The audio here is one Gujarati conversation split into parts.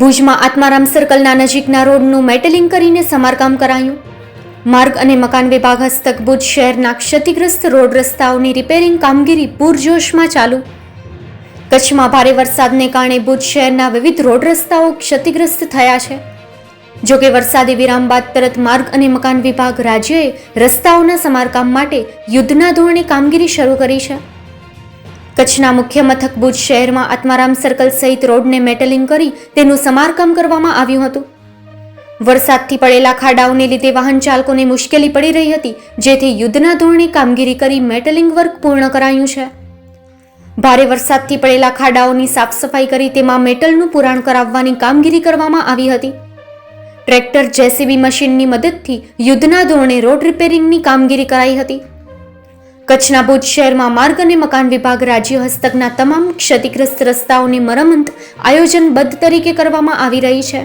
ભુજમાં આત્મારામ સર્કલના નજીકના રોડનું મેટલિંગ કરીને સમારકામ કરાયું. માર્ગ અને મકાન વિભાગ હસ્તક ભુજ શહેરના ક્ષતિગ્રસ્ત રોડ રસ્તાઓની રિપેરિંગ કામગીરી પૂરજોશમાં ચાલુ. કચ્છમાં ભારે વરસાદને કારણે ભુજ શહેરના વિવિધ રોડ રસ્તાઓ ક્ષતિગ્રસ્ત થયા છે. જોકે વરસાદી વિરામ બાદ તરત માર્ગ અને મકાન વિભાગ રાજ્યએ રસ્તાઓના સમારકામ માટે યુદ્ધના ધોરણે કામગીરી શરૂ કરી છે. કચ્છના મુખ્ય મથક ભુજ શહેરમાં આત્મારામ સર્કલ સહિત રોડને મેટલિંગ કરી તેનું સમારકામ કરવામાં આવ્યું હતું. વરસાદથી પડેલા ખાડાઓને લીધે વાહન ચાલકોને મુશ્કેલી પડી રહી હતી, જેથી યુદ્ધના ધોરણે કામગીરી કરી મેટલિંગ વર્ક પૂર્ણ કરાયું છે. ભારે વરસાદથી પડેલા ખાડાઓની સાફ સફાઈ કરી તેમાં મેટલનું પુરાણ કરાવવાની કામગીરી કરવામાં આવી હતી. ટ્રેક્ટર જેસીબી મશીનની મદદથી યુદ્ધના ધોરણે રોડ રિપેરિંગની કામગીરી કરાઈ હતી. કચ્છના ભુજ શહેરમાં માર્ગ અને મકાન વિભાગ રાજ્ય હસ્તકના તમામ ક્ષતિગ્રસ્ત રસ્તાઓની મરમત આયોજનબદ્ધ તરીકે કરવામાં આવી રહી છે.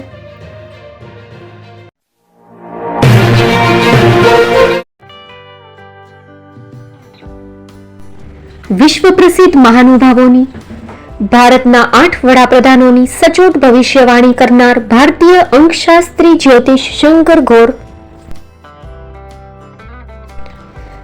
વિશ્વ પ્રસિદ્ધ મહાનુભાવોની, ભારતના આઠ વડાપ્રધાનોની સચોટ ભવિષ્યવાણી કરનાર ભારતીય અંકશાસ્ત્રી જ્યોતિષ શંકર ઘોર